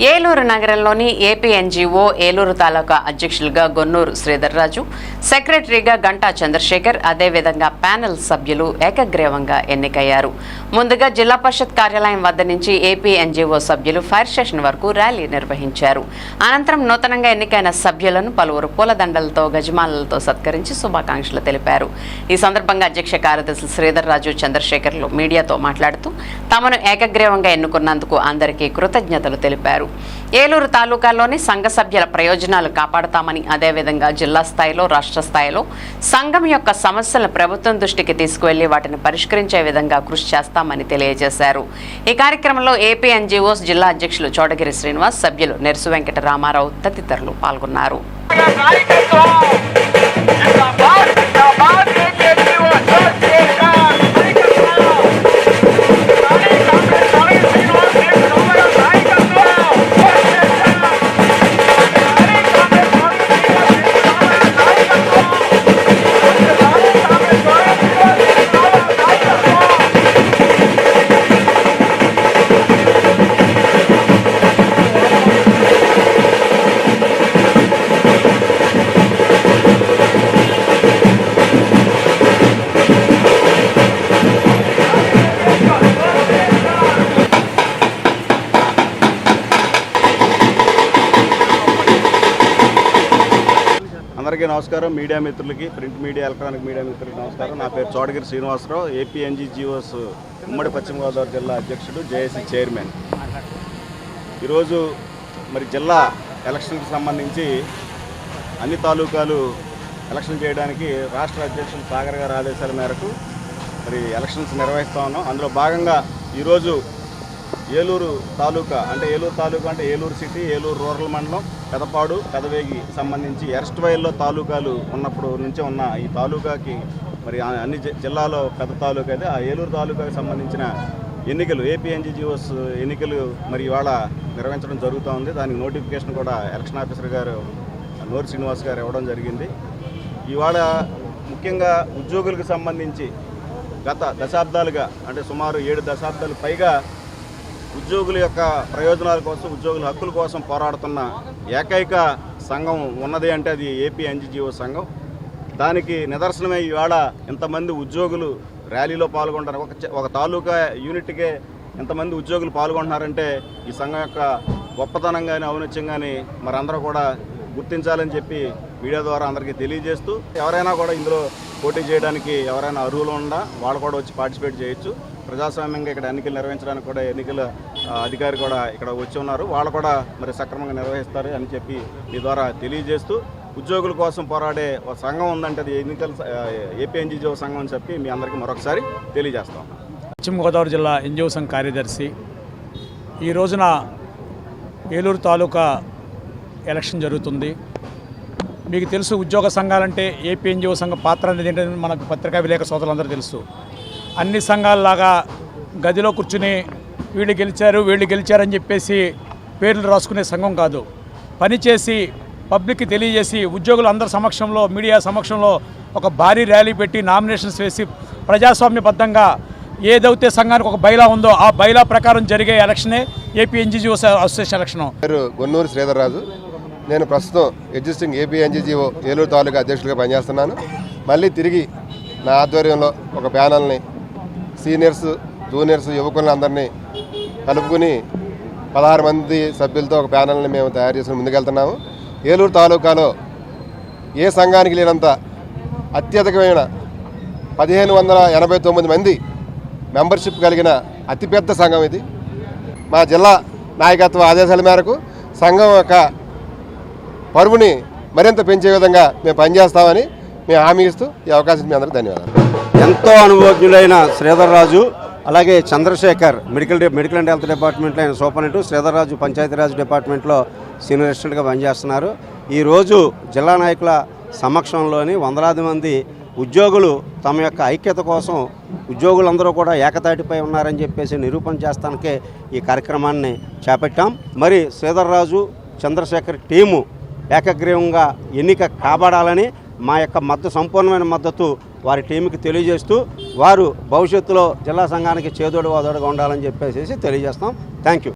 ఏలూరు నగరంలోని ఏపీఎన్జీఓ ఏలూరు తాలూకా అధ్యక్షులుగా గొన్నూరు శ్రీధర్రాజు సెక్రటరీగా గంటా చంద్రశేఖర్ అదేవిధంగా ప్యానెల్ సభ్యులు ఏకగ్రీవంగా ఎన్నికయ్యారు. ముందుగా జిల్లా పరిషత్ కార్యాలయం వద్ద నుంచి ఏపీఎన్జీఓ సభ్యులు ఫైర్ స్టేషన్ వరకు ర్యాలీ నిర్వహించారు. అనంతరం నూతనంగా ఎన్నికైన సభ్యులను పలువురు పూలదండలతో గజమాలలతో సత్కరించి శుభాకాంక్షలు తెలిపారు. ఈ సందర్భంగా అధ్యక్ష కార్యదర్శి శ్రీధర్రాజు చంద్రశేఖర్లు మీడియాతో మాట్లాడుతూ తమను ఏకగ్రీవంగా ఎన్నుకున్నందుకు అందరికీ కృతజ్ఞతలు తెలిపారు. ఏలూరు తాలూకాలోని సంఘ సభ్యుల ప్రయోజనాలు కాపాడతామని అదేవిధంగా జిల్లా స్థాయిలో రాష్ట్ర స్థాయిలో సంఘం యొక్క సమస్యలను ప్రభుత్వం దృష్టికి తీసుకువెళ్ళి వాటిని పరిష్కరించే విధంగా కృషి చేస్తామని తెలియజేశారు. ఈ కార్యక్రమంలో ఏపీ ఎన్జీఓస్ జిల్లా అధ్యక్షులు చోడగిరి శ్రీనివాస్ సభ్యులు నెరసు వెంకట రామారావు తదితరులు పాల్గొన్నారు. జిందాబాద్ జిందాబాద్ ఏపీఎన్జీఓ అసోసియేషన్ నాయకత్వం అందరికీ నమస్కారం. మీడియా మిత్రులకి ప్రింట్ మీడియా ఎలక్ట్రానిక్ మీడియా మిత్రులకి నమస్కారం. నా పేరు చోడగిరి శ్రీనివాసరావు. ఏపీఎన్జీ జియోస్ ఉమ్మడి పశ్చిమ గోదావరి జిల్లా అధ్యక్షుడు జేఏసీ చైర్మన్. ఈరోజు మరి జిల్లా ఎలక్షన్కి సంబంధించి అన్ని తాలూకాలు ఎలక్షన్ చేయడానికి రాష్ట్ర అధ్యక్షులు సాగర్ గారి ఆదేశాల మేరకు మరి ఎలక్షన్స్ నిర్వహిస్తా ఉన్నాం. అందులో భాగంగా ఈరోజు ఏలూరు తాలూకా అంటే ఏలూరు తాలూకా అంటే ఏలూరు సిటీ ఏలూరు రూరల్ మండలం పెదపాడు పెదవేగి సంబంధించి ఎరస్ట్ వైల్లో తాలూకాలు ఉన్నప్పుడు నుంచే ఉన్న ఈ తాలూకాకి మరి అన్ని జిల్లాలో పెద్ద తాలూకా అయితే ఆ ఏలూరు తాలూకాకి సంబంధించిన ఎన్నికలు ఏపీఎన్జీజీఓస్ ఎన్నికలు మరి ఇవాళ నిర్వహించడం జరుగుతూ ఉంది. దానికి నోటిఫికేషన్ కూడా ఎలక్షన్ ఆఫీసర్ గారు నోరు శ్రీనివాస్ గారు ఇవ్వడం జరిగింది. ఇవాళ ముఖ్యంగా ఉద్యోగులకు సంబంధించి గత దశాబ్దాలుగా అంటే సుమారు ఏడు దశాబ్దాలు పైగా ఉద్యోగుల యొక్క ప్రయోజనాల కోసం ఉద్యోగుల హక్కుల కోసం పోరాడుతున్న ఏకైక సంఘం ఉన్నది అంటే అది ఏపీ ఎన్జిజిఓ సంఘం. దానికి నిదర్శనమే ఈవేళ ఇంతమంది ఉద్యోగులు ర్యాలీలో పాల్గొంటారు. ఒక ఒక తాలూకా యూనిట్కే ఇంతమంది ఉద్యోగులు పాల్గొంటున్నారంటే ఈ సంఘం యొక్క గొప్పతనం కానీ ఔన్నత్యం కానీ మరందరూ కూడా గుర్తించాలని చెప్పి మీడియా ద్వారా అందరికీ తెలియజేస్తూ ఎవరైనా కూడా ఇందులో పోటీ చేయడానికి ఎవరైనా అర్హులు ఉండా వాళ్ళు కూడా వచ్చి పార్టిసిపేట్ చేయొచ్చు. ప్రజాస్వామ్యంగా ఇక్కడ ఎన్నికలు నిర్వహించడానికి కూడా ఎన్నికల అధికారి కూడా ఇక్కడ వచ్చి ఉన్నారు. వాళ్ళు కూడా మరి సక్రమంగా నిర్వహిస్తారు అని చెప్పి మీ ద్వారా తెలియజేస్తూ ఉద్యోగుల కోసం పోరాడే ఒక సంఘం ఉందంటే అది ఎన్నికల ఏపీ ఎన్జిఓ సంఘం అని చెప్పి మీ అందరికీ మరొకసారి తెలియజేస్తాం. పశ్చిమ గోదావరి జిల్లా ఎన్జిఓ సంఘ కార్యదర్శి ఈ రోజున ఏలూరు తాలూకా ఎలక్షన్ జరుగుతుంది. మీకు తెలుసు ఉద్యోగ సంఘాలంటే ఏపీ ఎన్జిఓ సంఘ పాత్ర అనేది ఏంటంటే మనకు పత్రికా విలేక సోదరులందరూ తెలుసు. అన్ని సంఘాలలాగా గదిలో కూర్చుని వీళ్ళు గెలిచారు వీళ్ళు గెలిచారని చెప్పేసి పేర్లు రాసుకునే సంఘం కాదు. పనిచేసి పబ్లిక్కి తెలియజేసి ఉద్యోగులు అందరి సమక్షంలో మీడియా సమక్షంలో ఒక భారీ ర్యాలీ పెట్టి నామినేషన్స్ వేసి ప్రజాస్వామ్యబద్ధంగా ఏదైతే సంఘానికి ఒక బైలా ఉందో ఆ బైలా ప్రకారం జరిగే ఎలక్షనే ఏపీ ఎన్జీజీఓ అసోసియేషన్ ఎలక్షన్. పేరు గొన్నూరు శ్రీధర్ రాజు. నేను ప్రస్తుతం existing AP NGGO Eluru taluka అధ్యక్షుడిగా పనిచేస్తున్నాను. మళ్ళీ తిరిగి నా ఆధ్వర్యంలో ఒక ప్యానల్ని సీనియర్స్ జూనియర్స్ యువకులను అందరినీ కలుపుకుని పదహారు మంది సభ్యులతో ఒక ప్యానల్ని మేము తయారు చేసుకుని ముందుకెళ్తున్నాము. ఏలూరు తాలూకాలో ఏ సంఘానికి లేనంత అత్యధికమైన పదిహేను వందల ఎనభై తొమ్మిది మంది మెంబర్షిప్ కలిగిన అతిపెద్ద సంఘం ఇది. మా జిల్లా నాయకత్వ ఆదేశాల మేరకు సంఘం యొక్క పరువుని మరింత పెంచే విధంగా మేము పనిచేస్తామని మేము హామీ ఇస్తూ ఈ అవకాశం మీ అందరికీ ధన్యవాదాలు. ఎంతో అనుభవజ్ఞులైన శ్రీధర్ రాజు అలాగే Chandrasekhar medical medical and health డిపార్ట్మెంట్లో ఆయన సూపరింటెండెంట్ శ్రీధర్ రాజు పంచాయతీరాజ్ డిపార్ట్మెంట్లో సీనియర్ అసిస్టెంట్గా పనిచేస్తున్నారు. ఈరోజు జిల్లా నాయకుల సమక్షంలోని వందలాది మంది ఉద్యోగులు తమ యొక్క ఐక్యత కోసం ఉద్యోగులందరూ కూడా ఏకతాటిపై ఉన్నారని చెప్పేసి నిరూపణ చేస్తానికే ఈ కార్యక్రమాన్ని చేపట్టాం. మరి శ్రీధర్ రాజు చంద్రశేఖర్ టీము ఏకగ్రీవంగా ఎన్నిక కాబడాలని మా యొక్క మద్దతు సంపూర్ణమైన మద్దతు వారి టీంకి తెలియజేస్తూ వారు భవిష్యత్తులో జిల్లా సంఘానికి చేదోడు వాదోడుగా ఉండాలని చెప్పేసి తెలియజేస్తాం. Thank you